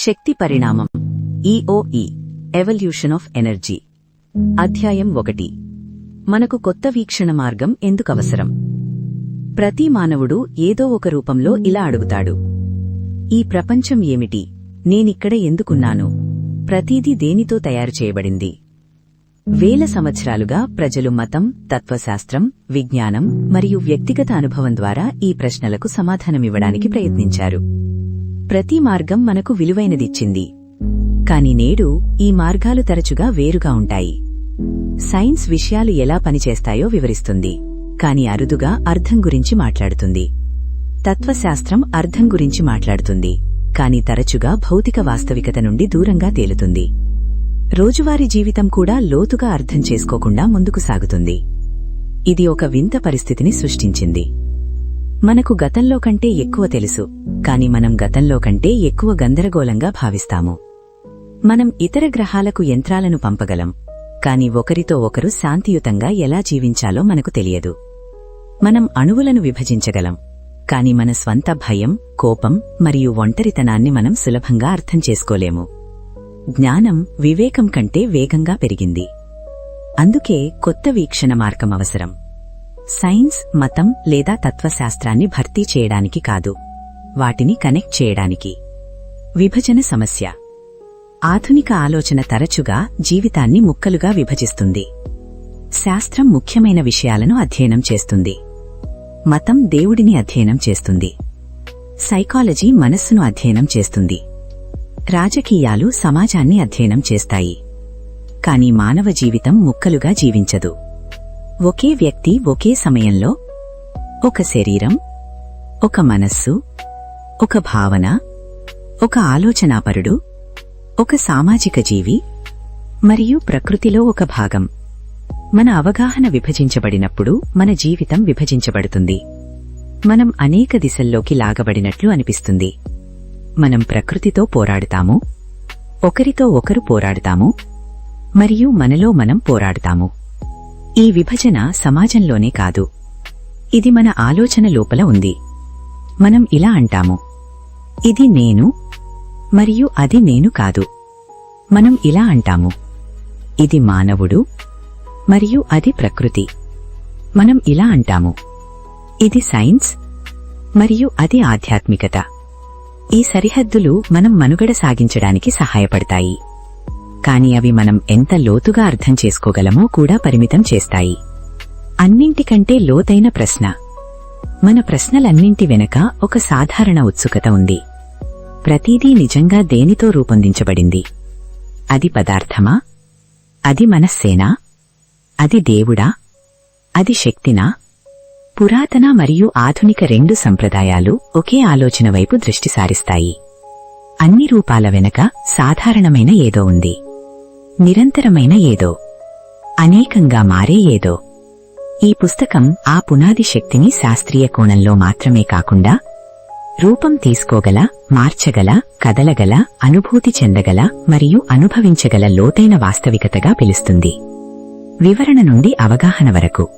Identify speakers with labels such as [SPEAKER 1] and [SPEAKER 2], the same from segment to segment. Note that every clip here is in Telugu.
[SPEAKER 1] శక్తి పరిణామం. ఈఓఈ ఎవల్యూషన్ ఆఫ్ ఎనర్జీ అధ్యాయం ఒకటి. మనకు కొత్త వీక్షణ మార్గం ఎందుకవసరం ప్రతి మానవుడు ఏదో ఒక రూపంలో ఇలా అడుగుతాడు. ఈ ప్రపంచం ఏమిటి? నేనిక్కడ ఎందుకున్నాను? ప్రతీదీ దేనితో తయారు చేయబడింది? వేల సంవత్సరాలుగా ప్రజలు మతం తత్వశాస్త్రం విజ్ఞానం మరియు వ్యక్తిగత అనుభవం ద్వారా ఈ ప్రశ్నలకు సమాధానమివ్వడానికి ప్రయత్నించారు. ప్రతి మార్గం మనకు విలువైనదిచ్చింది. కాని నేడు ఈ మార్గాలు తరచుగా వేరుగా ఉంటాయి. సైన్స్ విషయాలు ఎలా పనిచేస్తాయో వివరిస్తుంది. కాని అరుదుగా అర్థం గురించి మాట్లాడుతుంది. తత్వశాస్త్రం అర్థం గురించి మాట్లాడుతుంది. కాని తరచుగా భౌతిక వాస్తవికత నుండి దూరంగా తేలుతుంది. రోజువారీ జీవితం కూడా లోతుగా అర్థం చేసుకోకుండా ముందుకు సాగుతుంది. ఇది ఒక వింత పరిస్థితిని సృష్టించింది. మనకు గతంలో కంటే ఎక్కువ తెలుసు కాని మనం గతంలో కంటే ఎక్కువ గందరగోళంగా భావిస్తాము. మనం ఇతర గ్రహాలకు యంత్రాలను పంపగలం కాని ఒకరితో ఒకరు శాంతియుతంగా ఎలా జీవించాలో మనకు తెలియదు. మనం అణువులను విభజించగలం కాని మన స్వంత భయం కోపం మరియు ఒంటరితనాన్ని మనం సులభంగా అర్థం చేసుకోలేము. జ్ఞానం వివేకం కంటే వేగంగా పెరిగింది. అందుకే కొత్త వీక్షణ మార్గం అవసరం. సైన్స్ మతం లేదా తత్వశాస్త్రాన్ని భర్తీ చేయడానికి కాదు వాటిని కనెక్ట్ చేయడానికి. విభజన సమస్య. ఆధునిక ఆలోచన తరచుగా జీవితాన్ని ముక్కలుగా విభజిస్తుంది. శాస్త్రం ముఖ్యమైన విషయాలను అధ్యయనం చేస్తుంది. మతం దేవుడిని అధ్యయనం చేస్తుంది. సైకాలజీ మనస్సును అధ్యయనం చేస్తుంది. రాజకీయాలు సమాజాన్ని అధ్యయనం చేస్తాయి. కాని మానవ జీవితం ముక్కలుగా జీవించదు. ఒకే వ్యక్తి ఒకే సమయంలో ఒక శరీరం ఒక మనస్సు ఒక భావన ఒక ఆలోచనాపరుడు ఒక సామాజిక జీవి మరియు ప్రకృతిలో ఒక భాగం. మన అవగాహన విభజించబడినప్పుడు మన జీవితం విభజించబడుతుంది. మనం అనేక దిశల్లోకి లాగబడినట్లు అనిపిస్తుంది. మనం ప్రకృతితో పోరాడుతాము ఒకరితో ఒకరు పోరాడుతాము మరియు మనలో మనం పోరాడుతాము. ఈ విభజన సమాజంలోనే కాదు. ఇది మన ఆలోచన లోపల ఉంది. మనం ఇలా అంటాము. ఇది నేను మరియు అది నేను కాదు. మనం ఇలా అంటాము. ఇది మానవుడు మరియు అది ప్రకృతి. మనం ఇలా అంటాము. ఇది సైన్స్ మరియు అది ఆధ్యాత్మికత. ఈ సరిహద్దులు మనం మనుగడ సాగించడానికి సహాయపడతాయి. కాని అవి మనం ఎంత లోతుగా అర్థం చేసుకోగలమో కూడా పరిమితం చేస్తాయి. అన్నింటికంటే లోతైన ప్రశ్న. మన ప్రశ్నలన్నింటి వెనక ఒక సాధారణ ఉత్సుకత ఉంది. ప్రతిదీ నిజంగా దేనితో రూపొందించబడింది? అది పదార్థమా? అది మనస్సేనా? అది దేవుడా? అది శక్తినా? పురాతన మరియు ఆధునిక రెండు సంప్రదాయాలు ఒకే ఆలోచన వైపు దృష్టి సారిస్తాయి. అన్ని రూపాల వెనక సాధారణమైన ఏదో ఉంది. నిరంతరమైన ఏదో అనేకంగా మారే ఏదో. ఈ పుస్తకం ఆ పునాది శక్తిని శాస్త్రీయ కోణంలో మాత్రమే కాకుండా రూపం తీసుకోగల మార్చగల కదలగల అనుభూతి చెందగల మరియు అనుభవించగల లోతైన వాస్తవికతగా పిలుస్తుంది. వివరణ నుండి అవగాహన వరకు.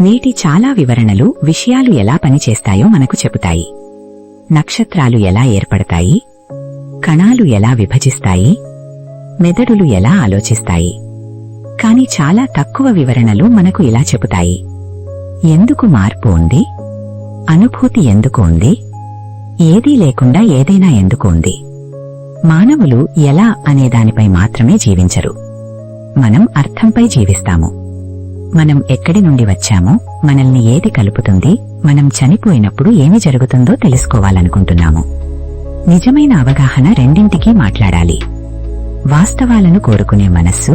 [SPEAKER 1] నేటి చాలా వివరణలు విషయాలు ఎలా పనిచేస్తాయో మనకు చెబుతాయి. నక్షత్రాలు ఎలా ఏర్పడతాయి? కణాలు ఎలా విభజిస్తాయి? మెదడులు ఎలా ఆలోచిస్తాయి? కాని చాలా తక్కువ వివరణలు మనకు ఇలా చెబుతాయి. ఎందుకు మార్పు ఉంది? అనుభూతి ఎందుకు ఉంది? ఏదీ లేకుండా ఏదైనా ఎందుకు ఉంది? మానవులు ఎలా అనే దానిపై మాత్రమే జీవించరు. మనం అర్థంపై జీవిస్తాము. మనం ఎక్కడి నుండి వచ్చామో మనల్ని ఏది కలుపుతుంది మనం చనిపోయినప్పుడు ఏమి జరుగుతుందో తెలుసుకోవాలనుకుంటున్నాము. నిజమైన అవగాహన రెండింటికీ మాట్లాడాలి. వాస్తవాలను కోరుకునే మనస్సు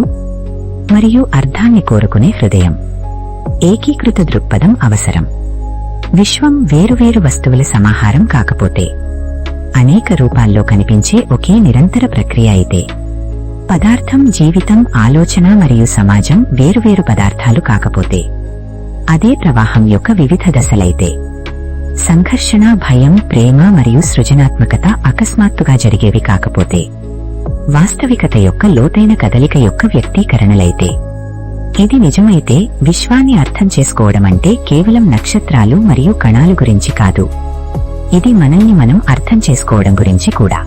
[SPEAKER 1] మరియు అర్థాన్ని కోరుకునే హృదయం. ఏకీకృత దృక్పథం అవసరం. విశ్వం వేరువేరు వస్తువుల సమాహారం కాకపోతే అనేక రూపాల్లో కనిపించే ఒకే నిరంతర ప్రక్రియ అయితే పదార్థం జీవితం ఆలోచన మరియు సమాజం వేరువేరు పదార్థాలు కాకపోతే అదే ప్రవాహం యొక్క వివిధ దశలైతే సంఘర్షణ భయం ప్రేమ మరియు సృజనాత్మకత అకస్మాత్తుగా జరిగేవి కాకపోతే వాస్తవికత యొక్క లోతైన కదలిక యొక్క వ్యక్తీకరణలైతే. ఇది నిజమైతే విశ్వాన్ని అర్థం చేసుకోవడం అంటే కేవలం నక్షత్రాలు మరియు కణాలు గురించి కాదు. ఇది మనల్ని మనం అర్థం చేసుకోవడం గురించి కూడా.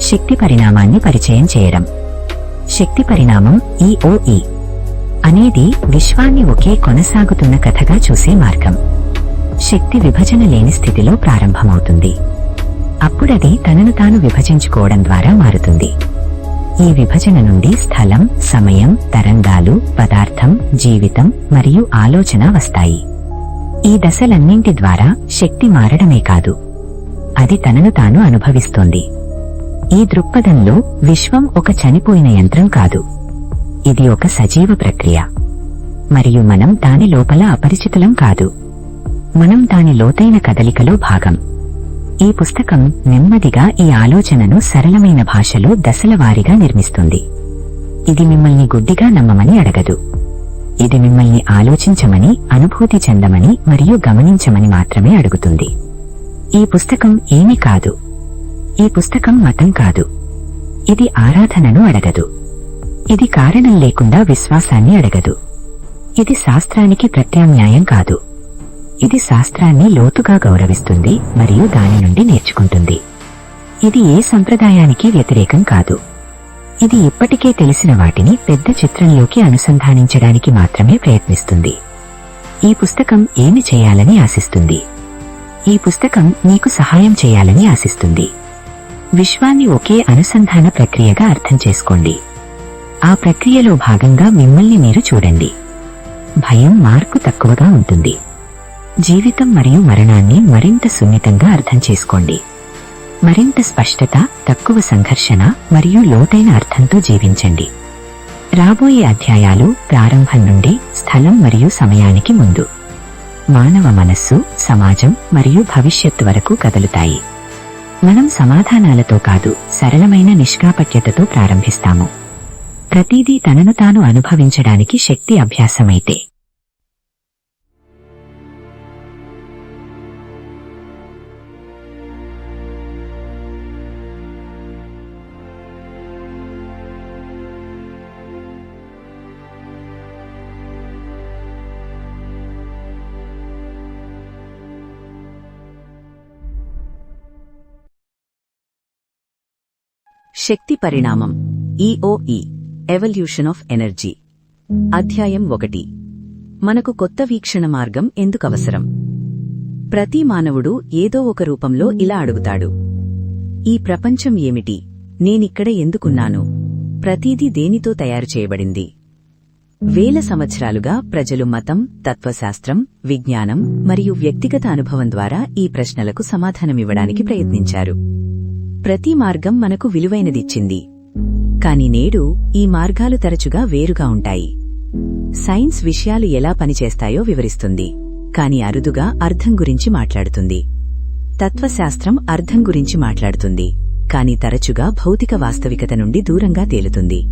[SPEAKER 2] శక్తి పరిణామాన్ని పరిచయం చేయడం. శక్తి పరిణామం ఈఓఈ అనేది విశ్వాన్ని ఒకే కొనసాగుతున్న కథగా చూసే మార్గం. శక్తి విభజన లేని స్థితిలో ప్రారంభమవుతుంది. మొదటిది తనను తాను విభజించుకోవడం ద్వారా మారుతుంది. ఈ విభజన నుండి స్థలం సమయం తరంగాలు పదార్థం జీవితం మరియు ఆలోచన వస్తాయి. ఈ దశలన్నింటి ద్వారా శక్తి మారడమే కాదు. అది తనను తాను అనుభవిస్తోంది. ఈ దృక్పథంలో విశ్వం ఒక చనిపోయిన యంత్రం కాదు. ఇది ఒక సజీవ ప్రక్రియ. మరియు మనం దాని లోపల అపరిచితులం కాదు. మనం దాని లోతైన కదలికలో భాగం. ఈ పుస్తకం నెమ్మదిగా ఈ ఆలోచనను సరళమైన భాషలో దశల వారీగా నిర్మిస్తుంది. ఇది మిమ్మల్ని గుడ్డిగా నమ్మమని అడగదు. ఇది మిమ్మల్ని ఆలోచించమని అనుభూతి చెందమని మరియు గమనించమని మాత్రమే అడుగుతుంది. ఈ పుస్తకం ఏమీ కాదు. ఈ పుస్తకం మతం కాదు. ఇది ఆరాధనను అడగదు. ఇది కారణం లేకుండా విశ్వాసాన్ని అడగదు. ఇది శాస్త్రానికి ప్రత్యామ్నాయం కాదు. ఇది శాస్త్రాన్ని లోతుగా గౌరవిస్తుంది మరియు దాని నుండి నేర్చుకుంటుంది. ఇది ఏ సంప్రదాయానికి వ్యతిరేకం కాదు. ఇది ఇప్పటికే తెలిసిన వాటిని పెద్ద చిత్రంలోకి అనుసంధానించడానికి మాత్రమే ప్రయత్నిస్తుంది. ఈ పుస్తకం ఏమి చేయాలని ఆశిస్తుంది? ఈ పుస్తకం నీకు సహాయం చేయాలని ఆశిస్తుంది. విశ్వాన్ని ఒకే అనుసంధాన ప్రక్రియగా అర్థం చేసుకోండి. ఆ ప్రక్రియలో భాగంగా మిమ్మల్ని మీరు చూడండి. భయం మార్పు తక్కువగా ఉంటుంది. జీవితం మరియు మరణాన్ని మరింత సున్నితంగా అర్థం చేసుకోండి. మరింత స్పష్టత తక్కువ సంఘర్షణ మరియు లోతైన అర్థంతో జీవించండి. రాబోయే అధ్యాయాలు ప్రారంభం నుండి స్థలం మరియు సమయానికి ముందు. మానవ మనస్సు సమాజం మరియు భవిష్యత్తు వరకు కదులుతాయి. మనం సమాధానాలతో కాదు సరళమైన నిష్కాపట్యతతో ప్రారంభిస్తాము. ప్రతిదీ తనను తాను అనుభవించడానికి శక్తి అభ్యాసమైతే.
[SPEAKER 1] శక్తి పరిణామం ఈఓఈ ఎవల్యూషన్ ఆఫ్ ఎనర్జీ అధ్యాయం ఒకటి. మనకు కొత్త వీక్షణ మార్గం ఎందుకు అవసరం? ప్రతి మానవుడు ఏదో ఒక రూపంలో ఇలా అడుగుతాడు. ఈ ప్రపంచం ఏమిటి? నేనిక్కడ ఎందుకున్నాను? ప్రతీదీ దేనితో తయారు చేయబడింది? వేల సంవత్సరాలుగా ప్రజలు మతం తత్వశాస్త్రం విజ్ఞానం మరియు వ్యక్తిగత అనుభవం ద్వారా ఈ ప్రశ్నలకు సమాధానమివ్వడానికి ప్రయత్నించారు. ప్రతి మార్గం మనకు విలువైనదిచ్చింది. కాని నేడు ఈ మార్గాలు తరచుగా వేరుగా ఉంటాయి. సైన్స్ విషయాలు ఎలా పనిచేస్తాయో వివరిస్తుంది. కాని అరుదుగా అర్థం గురించి మాట్లాడుతుంది. తత్వశాస్త్రం అర్థం గురించి మాట్లాడుతుంది. కాని తరచుగా భౌతిక వాస్తవికత నుండి దూరంగా తేలుతుంది.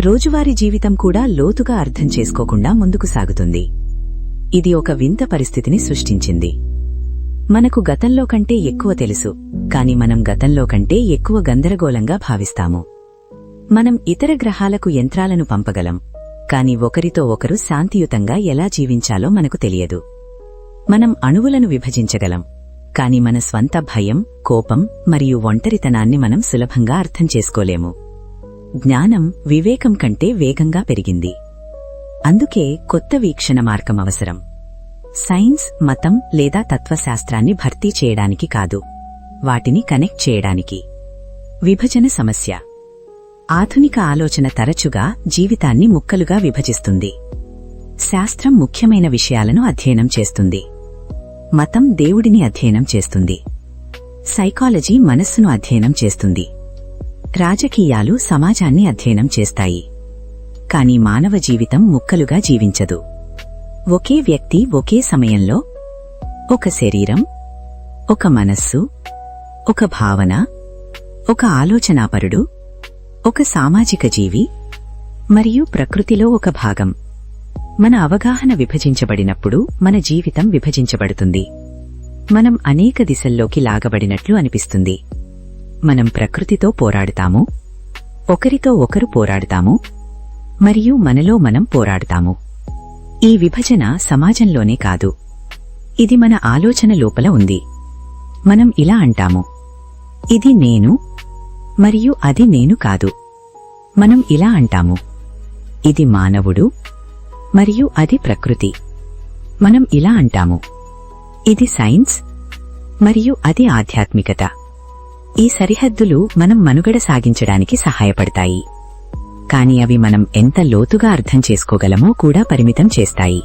[SPEAKER 1] రోజువారీ జీవితం కూడా లోతుగా అర్థం చేసుకోకుండా ముందుకు సాగుతుంది. ఇది ఒక వింత పరిస్థితిని సృష్టించింది. మనకు గతంలో కంటే ఎక్కువ తెలుసు కాని మనం గతంలో కంటే ఎక్కువ గందరగోళంగా భావిస్తాము. మనం ఇతర గ్రహాలకు యంత్రాలను పంపగలం కాని ఒకరితో ఒకరు శాంతియుతంగా ఎలా జీవించాలో మనకు తెలియదు. మనం అణువులను విభజించగలం కాని మన స్వంత భయం కోపం మరియు ఒంటరితనాన్ని మనం సులభంగా అర్థం చేసుకోలేము. జ్ఞానం వివేకం కంటే వేగంగా పెరిగింది. అందుకే కొత్త వీక్షణ మార్గం అవసరం. సైన్స్ మతం లేదా తత్వశాస్త్రాన్ని భర్తీ చేయడానికి కాదు వాటిని కనెక్ట్ చేయడానికి. విభజన సమస్య. ఆధునిక ఆలోచన తరచుగా జీవితాన్ని ముక్కలుగా విభజిస్తుంది. శాస్త్రం ముఖ్యమైన విషయాలను అధ్యయనం చేస్తుంది. మతం దేవుడిని అధ్యయనం చేస్తుంది. సైకాలజీ మనస్సును అధ్యయనం చేస్తుంది. రాజకీయాలు సమాజాన్ని అధ్యయనం చేస్తాయి. కాని మానవ జీవితం ముక్కలుగా జీవించదు. ఒకే వ్యక్తి ఒకే సమయంలో ఒక శరీరం ఒక మనస్సు ఒక భావన ఒక ఆలోచనాపరుడు ఒక సామాజిక జీవి మరియు ప్రకృతిలో ఒక భాగం. మన అవగాహన విభజించబడినప్పుడు మన జీవితం విభజించబడుతుంది. మనం అనేక దిశల్లోకి లాగబడినట్లు అనిపిస్తుంది. మనం ప్రకృతితో పోరాడుతాము ఒకరితో ఒకరు పోరాడుతాము మరియు మనలో మనం పోరాడుతాము. ఈ విభజన సమాజంలోనే కాదు. ఇది మన ఆలోచన లోపల ఉంది. మనం ఇలా అంటాము. ఇది నేను మరియు అది నేను కాదు. మనం ఇలా అంటాము. ఇది మానవుడు మరియు అది ప్రకృతి. మనం ఇలా అంటాము. ఇది సైన్స్ మరియు అది ఆధ్యాత్మికత. ఈ సరిహద్దులు మనం మనుగడ సాగించడానికి సహాయపడతాయి. కాని అవి మనం ఎంత లోతుగా అర్థం చేసుకోగలమో కూడా పరిమితం చేస్తాయి.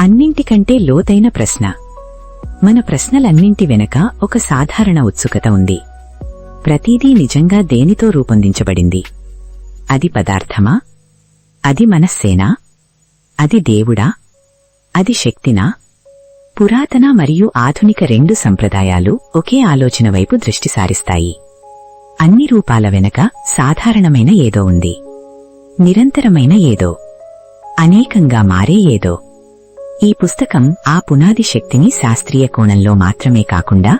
[SPEAKER 1] అన్నింటికంటే లోతైన ప్రశ్న. మన ప్రశ్నలన్నింటి వెనక ఒక సాధారణ ఉత్సుకత ఉంది. ప్రతిదీ నిజంగా దేనితో రూపొందించబడింది? అది పదార్థమా? అది మనస్సేనా? అది దేవుడా? అది శక్తినా? పురాతన మరియు ఆధునిక రెండు సంప్రదాయాలు ఒకే ఆలోచన వైపు దృష్టి సారిస్తాయి. అన్ని రూపాల వెనక సాధారణమైన ఏదో ఉంది. నిరంతరమైన ఏదో అనేకంగా మారే ఏదో. ఈ పుస్తకం ఆ పునాది శక్తిని శాస్త్రీయ కోణంలో మాత్రమే కాకుండా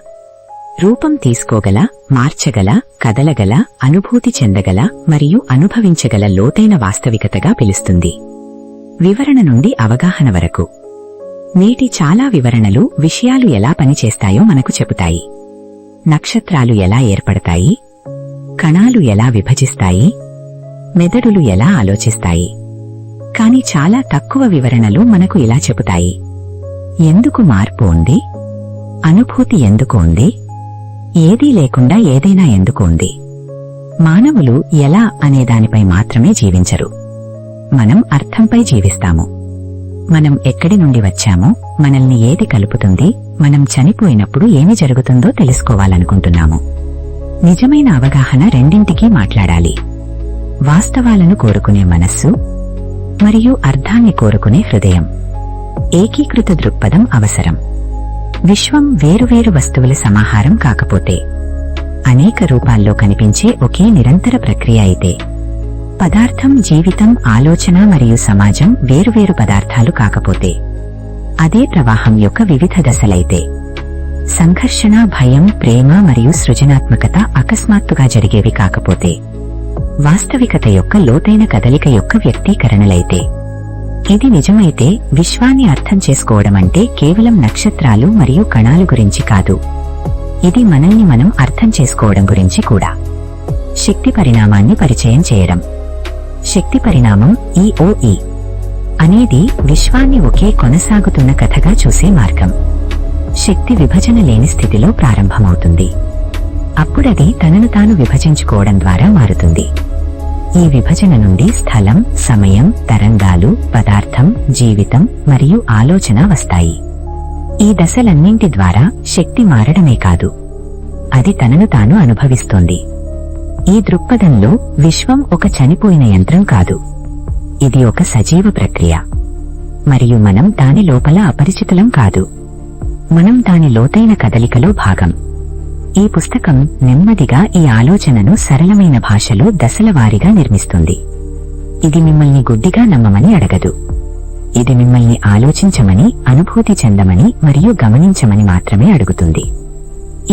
[SPEAKER 1] రూపం తీసుకోగల మార్చగల కదలగల అనుభూతి చెందగల మరియు అనుభవించగల లోతైన వాస్తవికతగా పిలుస్తుంది. వివరణ నుండి అవగాహన వరకు. నేటి చాలా వివరణలు విషయాలు ఎలా పనిచేస్తాయో మనకు చెబుతాయి. నక్షత్రాలు ఎలా ఏర్పడతాయి? కణాలు ఎలా విభజిస్తాయి? మెదడులు ఎలా ఆలోచిస్తాయి? కాని చాలా తక్కువ వివరణలు మనకు ఇలా చెబుతాయి. ఎందుకు మార్పు ఉంది? అనుభూతి ఎందుకు ఉంది? ఏదీ లేకుండా ఏదైనా ఎందుకు ఉంది? మానవులు ఎలా అనే దానిపై మాత్రమే జీవించరు. మనం అర్థంపై జీవిస్తాము. మనం ఎక్కడి నుండి వచ్చామో మనల్ని ఏది కలుపుతుంది మనం చనిపోయినప్పుడు ఏమి జరుగుతుందో తెలుసుకోవాలనుకుంటున్నాము. నిజమైన అవగాహన రెండింటికీ మాట్లాడాలి. వాస్తవాలను కోరుకునే మనస్సు మరియు అర్థాన్ని కోరుకునే హృదయం. ఏకీకృత దృక్పథం అవసరం. విశ్వం వేరువేరు వస్తువుల సమాహారం కాకపోతే అనేక రూపాల్లో కనిపించే ఒకే నిరంతర ప్రక్రియ అయితే పదార్థం జీవితం ఆలోచన మరియు సమాజం వేరువేరు పదార్థాలు కాకపోతే అదే ప్రవాహం యొక్క వివిధ దశలైతే సంఘర్షణ భయం ప్రేమ మరియు సృజనాత్మకత అకస్మాత్తుగా జరిగేవి కాకపోతే వాస్తవికత యొక్క లోతైన కదలిక యొక్క వ్యక్తీకరణలైతే. ఇది నిజమైతే విశ్వాన్ని అర్థం చేసుకోవడం అంటే కేవలం నక్షత్రాలు మరియు కణాలు గురించి కాదు. ఇది మనల్ని మనం అర్థం చేసుకోవడం గురించి కూడా. శక్తి పరిణామాన్ని పరిచయం చేయడం. శక్తి పరిణామం ఈఓఈ అనేది విశ్వాన్ని ఒకే కొనసాగుతున్న కథగా చూసే మార్గం. శక్తి విభజన లేని స్థితిలో ప్రారంభమవుతుంది. అప్పుడది తనను తాను విభజించుకోవడం ద్వారా మారుతుంది. ఈ విభజన నుండి స్థలం సమయం తరంగాలు పదార్థం జీవితం మరియు ఆలోచన వస్తాయి. ఈ దశలన్నింటి ద్వారా శక్తి మారడమే కాదు. అది తనను తాను అనుభవిస్తోంది. ఈ దృక్పథంలో విశ్వం ఒక చనిపోయిన యంత్రం కాదు. ఇది ఒక సజీవ ప్రక్రియ. మరియు మనం దాని లోపల అపరిచితులం కాదు. మనం దాని లోతైన కదలికలో భాగం. ఈ పుస్తకం నెమ్మదిగా ఈ ఆలోచనను సరళమైన భాషలో దశల వారీగా నిర్మిస్తుంది. ఇది మిమ్మల్ని గుడ్డిగా నమ్మమని అడగదు. ఇది మిమ్మల్ని ఆలోచించమని అనుభూతి చెందమని మరియు గమనించమని మాత్రమే అడుగుతుంది.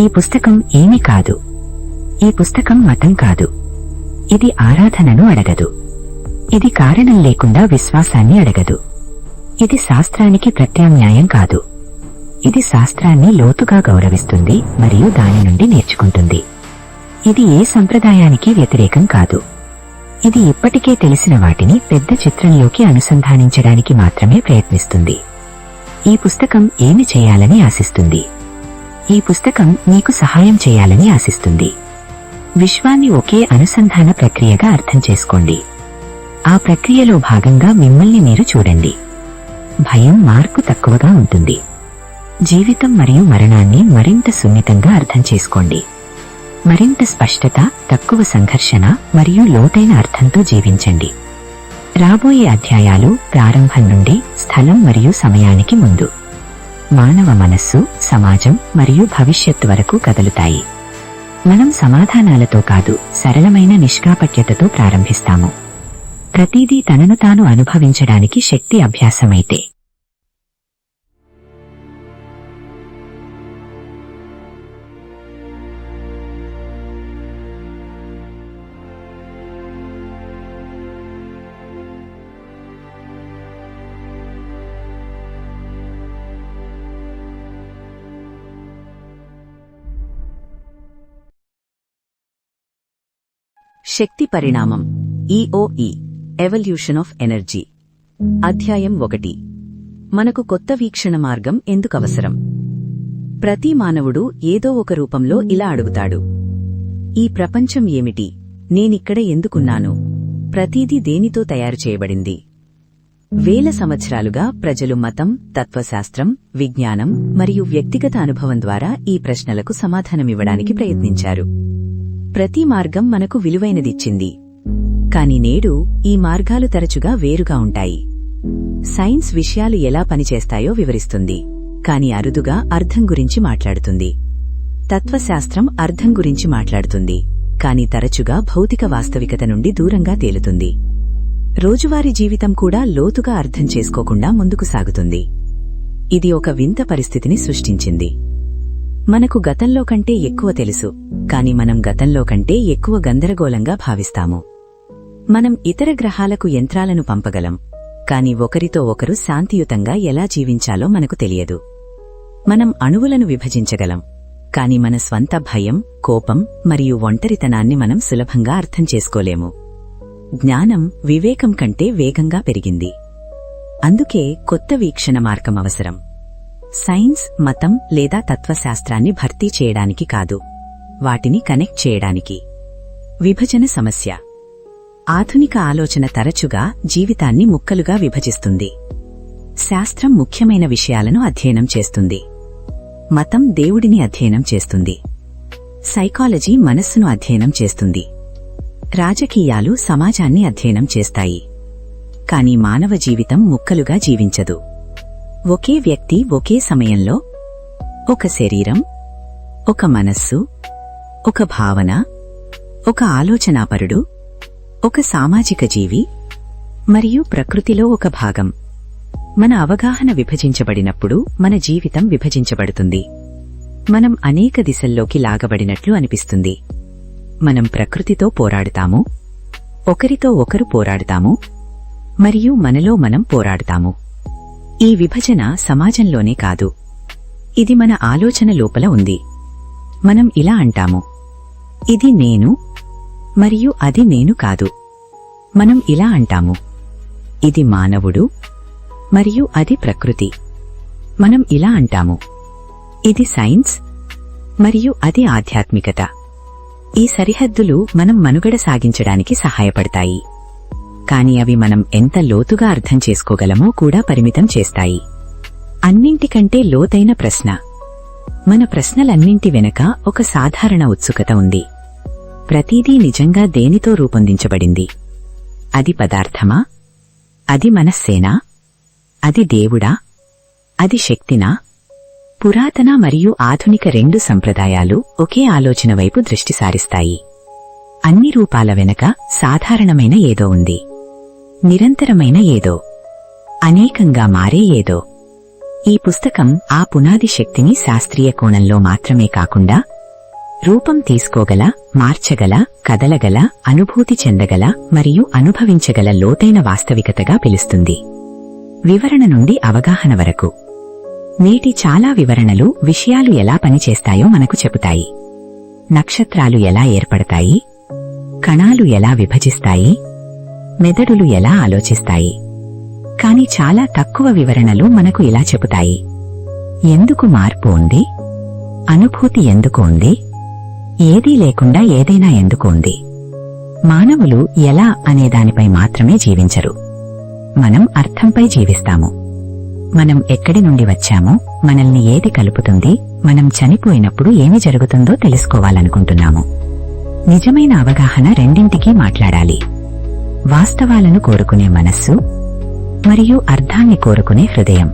[SPEAKER 1] ఈ పుస్తకం ఏమీ కాదు. ఈ పుస్తకం మతం కాదు. ఇది ఆరాధనను అడగదు. ఇది కారణం లేకుండా విశ్వాసాన్ని అడగదు. ఇది శాస్త్రానికి ప్రత్యామ్నాయం కాదు. ఇది శాస్త్రాన్ని లోతుగా గౌరవిస్తుంది మరియు దాని నుండి నేర్చుకుంటుంది. ఇది ఏ సంప్రదాయానికి వ్యతిరేకం కాదు. ఇది ఇప్పటికే తెలిసిన వాటిని పెద్ద చిత్రంలోకి అనుసంధానించడానికి మాత్రమే ప్రయత్నిస్తుంది. ఈ పుస్తకం ఏమి చేయాలని ఆశిస్తుంది? ఈ పుస్తకం మీకు సహాయం చేయాలని ఆశిస్తుంది. విశ్వాన్ని ఒకే అనుసంధాన ప్రక్రియగా అర్థం చేసుకోండి. ఆ ప్రక్రియలో భాగంగా మిమ్మల్ని మీరు చూడండి. భయం మార్పు తక్కువగా ఉంటుంది. జీవితం మరియు మరణాన్ని మరింత సున్నితంగా అర్థం చేసుకోండి. మరింత స్పష్టత తక్కువ సంఘర్షణ మరియు లోతైన అర్థంతో జీవించండి. రాబోయే అధ్యాయాలు ప్రారంభం నుండి స్థలం మరియు సమయానికి ముందు. మానవ మనస్సు సమాజం మరియు భవిష్యత్తు వరకు కదులుతాయి. మనం సమాధానాలతో కాదు సరళమైన నిష్కాపట్యతతో ప్రారంభిస్తాము. ప్రతిదీ తనను తాను అనుభవించడానికి శక్తి అభ్యాసమైతే. శక్తి పరిణామం ఈఓఈ ఎవల్యూషన్ ఆఫ్ ఎనర్జీ అధ్యాయం ఒకటి. మనకు కొత్త వీక్షణ మార్గం ఎందుకవసరం ప్రతి మానవుడు ఏదో ఒక రూపంలో ఇలా అడుగుతాడు. ఈ ప్రపంచం ఏమిటి? నేనిక్కడ ఎందుకున్నాను? ప్రతీదీ దేనితో తయారు చేయబడింది? వేల సంవత్సరాలుగా ప్రజలు మతం తత్వశాస్త్రం విజ్ఞానం మరియు వ్యక్తిగత అనుభవం ద్వారా ఈ ప్రశ్నలకు సమాధానమివ్వడానికి ప్రయత్నించారు. ప్రతి మార్గం మనకు విలువైనదిచ్చింది. కాని నేడు ఈ మార్గాలు తరచుగా వేరుగా ఉంటాయి. సైన్స్ విషయాలు ఎలా పనిచేస్తాయో వివరిస్తుంది. కాని అరుదుగా అర్థం గురించి మాట్లాడుతుంది. తత్వశాస్త్రం అర్థం గురించి మాట్లాడుతుంది. కాని తరచుగా భౌతిక వాస్తవికత నుండి దూరంగా తేలుతుంది. రోజువారీ జీవితం కూడా లోతుగా అర్థం చేసుకోకుండా ముందుకు సాగుతుంది. ఇది ఒక వింత పరిస్థితిని సృష్టించింది. మనకు గతంలో కంటే ఎక్కువ తెలుసు కాని మనం గతంలో కంటే ఎక్కువ గందరగోళంగా భావిస్తాము. మనం ఇతర గ్రహాలకు యంత్రాలను పంపగలం కాని ఒకరితో ఒకరు శాంతియుతంగా ఎలా జీవించాలో మనకు తెలియదు. మనం అణువులను విభజించగలం కాని మన స్వంత భయం కోపం మరియు ఒంటరితనాన్ని మనం సులభంగా అర్థం చేసుకోలేము. జ్ఞానం వివేకం కంటే వేగంగా పెరిగింది. అందుకే కొత్త వీక్షణ మార్గం అవసరం. సైన్స్ మతం లేదా తత్వశాస్త్రాన్ని భర్తీ చేయడానికి కాదు. వాటిని కనెక్ట్ చేయడానికి. విభజన సమస్య. ఆధునిక ఆలోచన తరచుగా జీవితాన్ని ముక్కలుగా విభజిస్తుంది. శాస్త్రం ముఖ్యమైన విషయాలను అధ్యయనం చేస్తుంది. మతం దేవుడిని అధ్యయనం చేస్తుంది. సైకాలజీ మనస్సును అధ్యయనం చేస్తుంది. రాజకీయాలు సమాజాన్ని అధ్యయనం చేస్తాయి. కాని మానవ జీవితం ముక్కలుగా జీవించదు. ఒకే వ్యక్తి ఒకే సమయంలో ఒక శరీరం ఒక మనస్సు ఒక భావన ఒక ఆలోచనాపరుడు ఒక సామాజిక జీవి మరియు ప్రకృతిలో ఒక భాగం. మన అవగాహన విభజించబడినప్పుడు మన జీవితం విభజించబడుతుంది. మనం అనేక దిశల్లోకి లాగబడినట్లు అనిపిస్తుంది. మనం ప్రకృతితో పోరాడుతాము ఒకరితో ఒకరు పోరాడుతాము మరియు మనలో మనం పోరాడుతాము. ఈ విభజన సమాజంలోనే కాదు. ఇది మన ఆలోచన లోపల ఉంది. మనం ఇలా అంటాము. ఇది నేను మరియు అది నేను కాదు. మనం ఇలా అంటాము. ఇది మానవుడు మరియు అది ప్రకృతి. మనం ఇలా అంటాము. ఇది సైన్స్ మరియు అది ఆధ్యాత్మికత. ఈ సరిహద్దులు మనం మనుగడ సాగించడానికి సహాయపడతాయి. కాని అవి మనం ఎంత లోతుగా అర్థం చేసుకోగలమో కూడా పరిమితం చేస్తాయి. అన్నింటికంటే లోతైన ప్రశ్న. మన ప్రశ్నలన్నింటి వెనక ఒక సాధారణ ఉత్సుకత ఉంది. ప్రతిదీ నిజంగా దేనితో రూపొందించబడింది? అది పదార్థమా? అది మనస్సేనా? అది దేవుడా? అది శక్తినా? పురాతన మరియు ఆధునిక రెండు సంప్రదాయాలు ఒకే ఆలోచన వైపు దృష్టి సారిస్తాయి. అన్ని రూపాల వెనక సాధారణమైన ఏదో ఉంది. నిరంతరమైన ఏదో అనేకంగా మారే ఏదో. ఈ పుస్తకం ఆ పునాది శక్తిని శాస్త్రీయ కోణంలో మాత్రమే కాకుండా రూపం తీసుకోగల మార్చగల కదలగల అనుభూతి చెందగల మరియు అనుభవించగల లోతైన వాస్తవికతగా పిలుస్తుంది. వివరణ నుండి అవగాహన వరకు. నేటి చాలా వివరణలు విషయాలు ఎలా పనిచేస్తాయో మనకు చెబుతాయి. నక్షత్రాలు ఎలా ఏర్పడతాయి? కణాలు ఎలా విభజిస్తాయి? మెదడులు ఎలా ఆలోచిస్తాయి? కాని చాలా తక్కువ వివరణలు మనకు ఇలా చెబుతాయి. ఎందుకు మార్పు ఉంది? అనుభూతి ఎందుకు ఉంది? ఏదీ లేకుండా ఏదైనా ఎందుకు ఉంది? మానవులు ఎలా అనే దానిపై మాత్రమే జీవించరు. మనం అర్థంపై జీవిస్తాము. మనం ఎక్కడి నుండి వచ్చామో మనల్ని ఏది కలుపుతుంది మనం చనిపోయినప్పుడు ఏమి జరుగుతుందో తెలుసుకోవాలనుకుంటున్నాము. నిజమైన అవగాహన రెండింటికీ మాట్లాడాలి. వాస్తవాలను కోరుకునే మనస్సు మరియు అర్థాన్ని కోరుకునే హృదయం.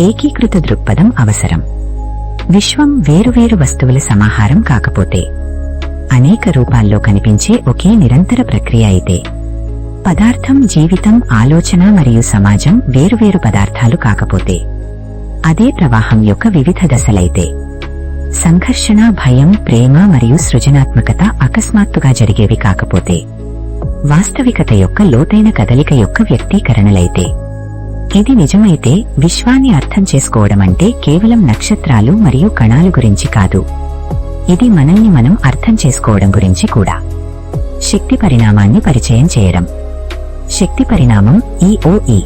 [SPEAKER 1] ఏకీకృత దృక్పథం అవసరం. విశ్వం వేరువేరు వస్తువుల సమాహారం కాకపోతే అనేక రూపాల్లో కనిపించే ఒకే నిరంతర ప్రక్రియ అయితే పదార్థం జీవితం ఆలోచన మరియు సమాజం వేరువేరు పదార్థాలు కాకపోతే అదే ప్రవాహం యొక్క వివిధ దశలైతే సంఘర్షణ భయం ప్రేమ మరియు సృజనాత్మకత అకస్మాత్తుగా జరిగేవి కాకపోతే వాస్తవికత యొక్క లోతైన కదలిక యొక్క వ్యక్తీకరణలైతే. ఇది నిజమైతే విశ్వాన్ని అర్థం చేసుకోవడం అంటే కేవలం నక్షత్రాలు మరియు కణాలు గురించి కాదు. ఇది మనల్ని మనం అర్థం చేసుకోవడం గురించి కూడా.
[SPEAKER 2] శక్తి పరిణామాన్ని పరిచయం చేయడం. శక్తి పరిణామం ఈఓఈ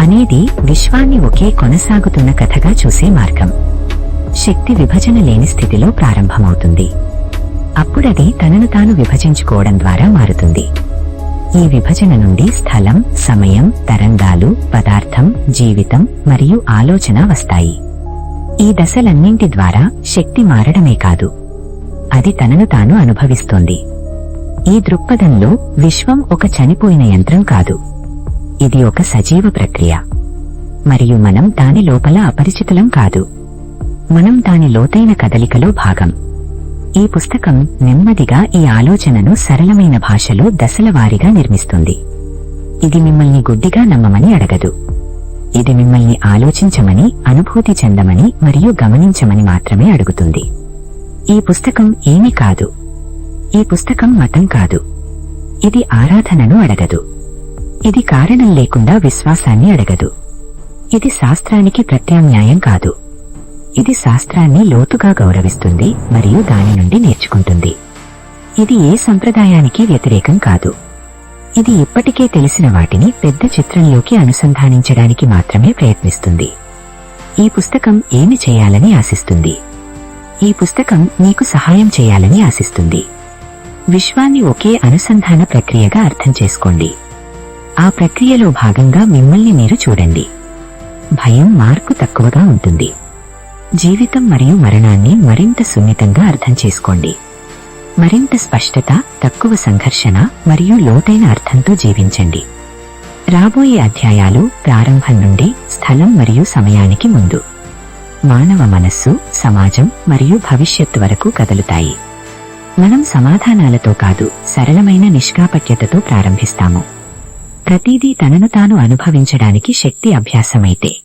[SPEAKER 2] అనేది విశ్వాన్ని ఒకే కొనసాగుతున్న కథగా చూసే మార్గం. శక్తి విభజన లేని స్థితిలో ప్రారంభమవుతుంది. అప్పుడది తనను తాను విభజించుకోవడం ద్వారా మారుతుంది. ఈ విభజన నుండి స్థలం సమయం తరంగాలు పదార్థం జీవితం మరియు ఆలోచన వస్తాయి. ఈ దశలన్నింటి ద్వారా శక్తి మారడమే కాదు. అది తనను తాను అనుభవిస్తోంది. ఈ దృక్పథంలో విశ్వం ఒక చనిపోయిన యంత్రం కాదు. ఇది ఒక సజీవ ప్రక్రియ. మరియు మనం దాని లోపల అపరిచితులం కాదు. మనం దాని లోతైన కదలికలో భాగం. ఈ పుస్తకం నెమ్మదిగా ఈ ఆలోచనను సరళమైన భాషలో దశలవారీగా నిర్మిస్తుంది. ఇది మిమ్మల్ని గుడ్డిగా నమ్మమని అడగదు. ఇది మిమ్మల్ని ఆలోచించమని అనుభూతి చెందమని మరియు గమనించమని మాత్రమే అడుగుతుంది. ఈ పుస్తకం ఏమీ కాదు. ఈ పుస్తకం మతం కాదు. ఇది ఆరాధనను అడగదు. ఇది కారణం లేకుండా విశ్వాసాన్ని అడగదు. ఇది శాస్త్రానికి ప్రత్యామ్నాయం కాదు. ఇది శాస్త్రాన్ని లోతుగా గౌరవిస్తుంది మరియు దాని నుండి నేర్చుకుంటుంది. ఇది ఏ సంప్రదాయానికి వ్యతిరేకం కాదు. ఇది ఇప్పటికే తెలిసిన వాటిని పెద్ద చిత్రంలోకి అనుసంధానించడానికి మాత్రమే ప్రయత్నిస్తుంది. ఈ పుస్తకం ఏమి చేయాలని ఆశిస్తుంది? ఈ పుస్తకం నీకు సహాయం చేయాలని ఆశిస్తుంది. విశ్వాన్ని ఒకే అనుసంధాన ప్రక్రియగా అర్థం చేసుకోండి. ఆ ప్రక్రియలో భాగంగా మిమ్మల్ని మీరు చూడండి. భయం మార్పు తక్కువగా ఉంటుంది. జీవితం మరియు మరణాన్ని మరింత సున్నితంగా అర్థం చేసుకోండి. మరింత స్పష్టత తక్కువ సంఘర్షణ మరియు లోతైన అర్థంతో జీవించండి. రాబోయే అధ్యాయాలు ప్రారంభం నుండి స్థలం మరియు సమయానికి ముందు. మానవ మనస్సు సమాజం మరియు భవిష్యత్తు వరకు కదులుతాయి. మనం సమాధానాలతో కాదు సరళమైన నిష్కాపట్యతతో ప్రారంభిస్తాము. ప్రతిదీ తనను తాను అనుభవించడానికి శక్తి అభ్యాసమైతే.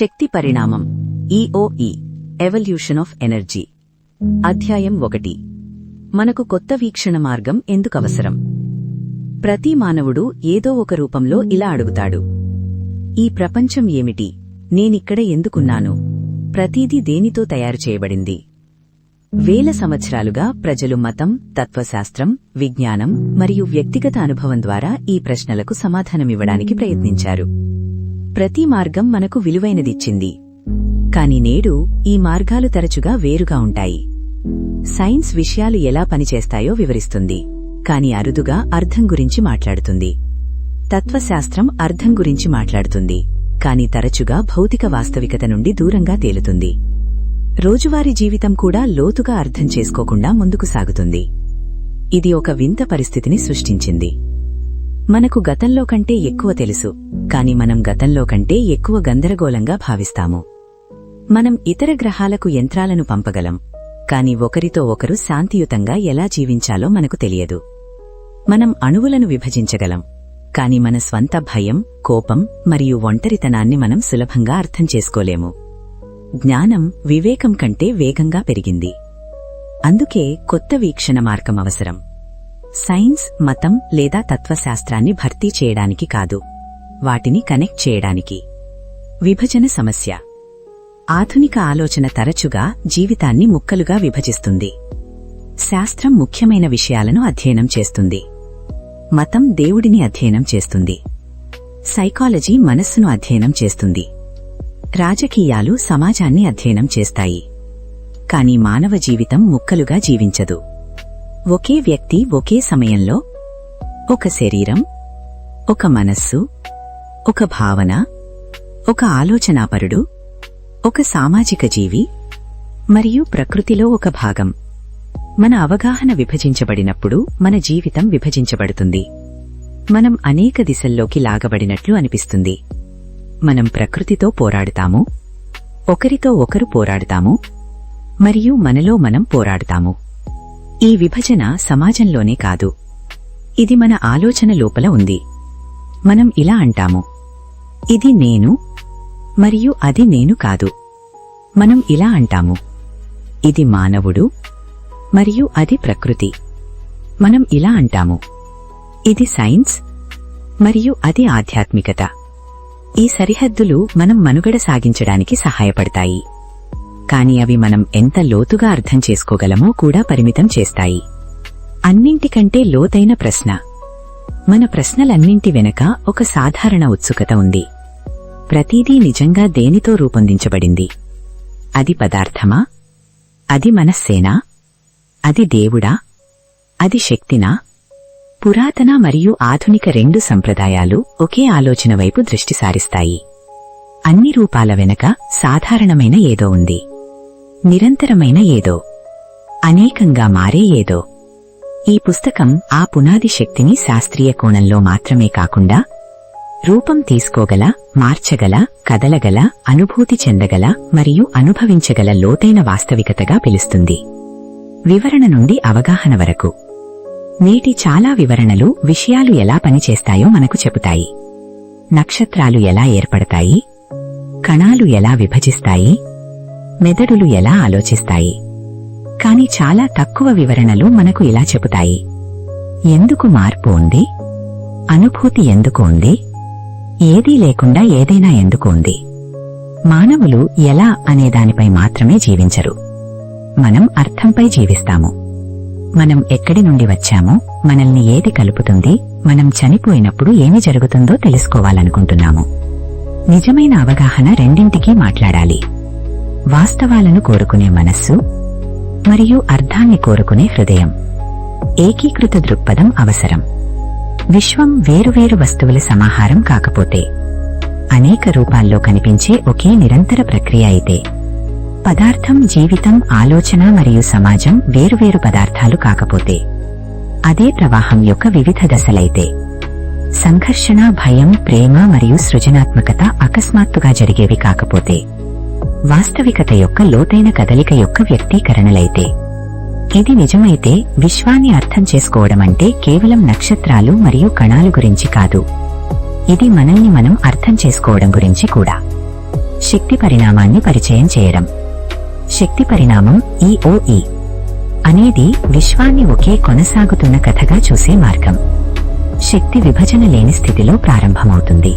[SPEAKER 1] శక్తి పరిణామం. ఈఓఈ ఎవల్యూషన్ ఆఫ్ ఎనర్జీ అధ్యాయం ఒకటి. మనకు కొత్త వీక్షణ మార్గం ఎందుకవసరం ప్రతి మానవుడు ఏదో ఒక రూపంలో ఇలా అడుగుతాడు. ఈ ప్రపంచం ఏమిటి? నేనిక్కడ ఎందుకున్నాను? ప్రతీది దేనితో తయారు చేయబడింది? వేల సంవత్సరాలుగా ప్రజలు మతం తత్వశాస్త్రం విజ్ఞానం మరియు వ్యక్తిగత అనుభవం ద్వారా ఈ ప్రశ్నలకు సమాధానమివ్వడానికి ప్రయత్నించారు. ప్రతి మార్గం మనకు విలువైనదిచ్చింది. కాని నేడు ఈ మార్గాలు తరచుగా వేరుగా ఉంటాయి. సైన్స్ విషయాలు ఎలా పనిచేస్తాయో వివరిస్తుంది. కాని అరుదుగా అర్థం గురించి మాట్లాడుతుంది. తత్వశాస్త్రం అర్థం గురించి మాట్లాడుతుంది. కాని తరచుగా భౌతిక వాస్తవికత నుండి దూరంగా తేలుతుంది. రోజువారీ జీవితం కూడా లోతుగా అర్థం చేసుకోకుండా ముందుకు సాగుతుంది. ఇది ఒక వింత పరిస్థితిని సృష్టించింది. మనకు గతంలో కంటే ఎక్కువ తెలుసు కాని మనం గతంలో కంటే ఎక్కువ గందరగోళంగా భావిస్తాము. మనం ఇతర గ్రహాలకు యంత్రాలను పంపగలం కాని ఒకరితో ఒకరు శాంతియుతంగా ఎలా జీవించాలో మనకు తెలియదు. మనం అణువులను విభజించగలం కాని మన స్వంత భయం కోపం మరియు ఒంటరితనాన్ని మనం సులభంగా అర్థం చేసుకోలేము. జ్ఞానం వివేకం కంటే వేగంగా పెరిగింది. అందుకే కొత్త వీక్షణ మార్గం అవసరం. సైన్స్ మతం లేదా తత్వశాస్త్రాన్ని భర్తీ చేయడానికి కాదు వాటిని కనెక్ట్ చేయడానికి. విభజన సమస్య. ఆధునిక ఆలోచన తరచుగా జీవితాన్ని ముక్కలుగా విభజిస్తుంది. శాస్త్రం ముఖ్యమైన విషయాలను అధ్యయనం చేస్తుంది. మతం దేవుడిని అధ్యయనం చేస్తుంది. సైకాలజీ మనస్సును అధ్యయనం చేస్తుంది. రాజకీయాలు సమాజాన్ని అధ్యయనం చేస్తాయి. కాని మానవ జీవితం ముక్కలుగా జీవించదు. ఒకే వ్యక్తి ఒకే సమయంలో ఒక శరీరం ఒక మనస్సు ఒక భావన ఒక ఆలోచనాపరుడు ఒక సామాజిక జీవి మరియు ప్రకృతిలో ఒక భాగం. మన అవగాహన విభజించబడినప్పుడు మన జీవితం విభజించబడుతుంది. మనం అనేక దిశల్లోకి లాగబడినట్లు అనిపిస్తుంది. మనం ప్రకృతితో పోరాడుతాము ఒకరితో ఒకరు పోరాడుతాము మరియు మనలో మనం పోరాడుతాము. ఈ విభజన సమాజంలోనే కాదు. ఇది మన ఆలోచన లోపల ఉంది. మనం ఇలా అంటాము. ఇది నేను మరియు అది నేను కాదు. మనం ఇలా అంటాము. ఇది మానవుడు మరియు అది ప్రకృతి. మనం ఇలా అంటాము. ఇది సైన్స్ మరియు అది ఆధ్యాత్మికత. ఈ సరిహద్దులు మనం మనుగడ సాగించడానికి సహాయపడతాయి. కాని అవి మనం ఎంత లోతుగా అర్థం చేసుకోగలమో కూడా పరిమితం చేస్తాయి. అన్నింటికంటే లోతైన ప్రశ్న. మన ప్రశ్నలన్నింటి వెనక ఒక సాధారణ ఉత్సుకత ఉంది. ప్రతిదీ నిజంగా దేనితో రూపొందించబడింది? అది పదార్థమా? అది మనస్సేనా? అది దేవుడా? అది శక్తినా? పురాతన మరియు ఆధునిక రెండు సంప్రదాయాలు ఒకే ఆలోచన వైపు దృష్టి సారిస్తాయి. అన్ని రూపాల వెనక సాధారణమైన ఏదో ఉంది. నిరంతరమైన ఏదో అనేకంగా మారే ఏదో. ఈ పుస్తకం ఆ పునాది శక్తిని శాస్త్రీయ కోణంలో మాత్రమే కాకుండా రూపం తీసుకోగల మార్చగల కదలగల అనుభూతి చెందగల మరియు అనుభవించగల లోతైన వాస్తవికతగా పిలుస్తుంది. వివరణ నుండి అవగాహన వరకు. నేటి చాలా వివరణలు విషయాలు ఎలా పనిచేస్తాయో మనకు చెబుతాయి. నక్షత్రాలు ఎలా ఏర్పడతాయి? కణాలు ఎలా విభజిస్తాయి? మెదడులు ఎలా ఆలోచిస్తాయి? కాని చాలా తక్కువ వివరణలు మనకు ఇలా చెబుతాయి. ఎందుకు మార్పు ఉంది? అనుభూతి ఎందుకు ఉంది? ఏదీ లేకుండా ఏదైనా ఎందుకు ఉంది? మానవులు ఎలా అనే దానిపై మాత్రమే జీవించరు. మనం అర్థంపై జీవిస్తాము. మనం ఎక్కడి నుండి వచ్చామో మనల్ని ఏది కలుపుతుంది మనం చనిపోయినప్పుడు ఏమి జరుగుతుందో తెలుసుకోవాలనుకుంటున్నాము. నిజమైన అవగాహన రెండింటికీ మాట్లాడాలి. వాస్తవాలను కోరుకునే మనస్సు మరియు అర్థాన్ని కోరుకునే హృదయం. ఏకీకృత దృక్పథం అవసరం. విశ్వం వేరువేరు వస్తువుల సమాహారం కాకపోతే అనేక రూపాల్లో కనిపించే ఒకే నిరంతర ప్రక్రియ అయితే పదార్థం జీవితం ఆలోచన మరియు సమాజం వేరువేరు పదార్థాలు కాకపోతే అదే ప్రవాహం యొక్క వివిధ దశలైతే సంఘర్షణ భయం ప్రేమ మరియు సృజనాత్మకత అకస్మాత్తుగా జరిగేవి కాకపోతే వాస్తవికత యొక్క లోతైన కదలిక యొక్క వ్యక్తీకరణలైతే. ఇది నిజమైతే విశ్వాన్ని అర్థం చేసుకోవడం అంటే కేవలం నక్షత్రాలు మరియు కణాలు గురించి కాదు. ఇది మనల్ని మనం అర్థం చేసుకోవడం గురించి కూడా. శక్తి పరిణామాన్ని పరిచయం చేయడం. శక్తి పరిణామం ఈఓఈ అనేది విశ్వాన్ని ఒకే కొనసాగుతున్న కథగా చూసే మార్గం. శక్తి విభజన లేని స్థితిలో ప్రారంభమవుతుంది.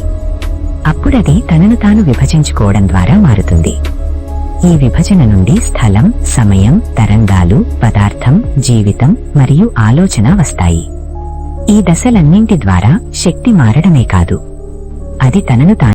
[SPEAKER 1] అప్పుడది తనను తాను విభజించుకోవడం ద్వారా మారుతుంది. ఈ విభజన నుండి స్థలం సమయం తరంగాలు పదార్థం జీవితం మరియు ఆలోచన వస్తాయి. ఈ దశలన్నింటి ద్వారా శక్తి మారడమే కాదు. అది తనను తాను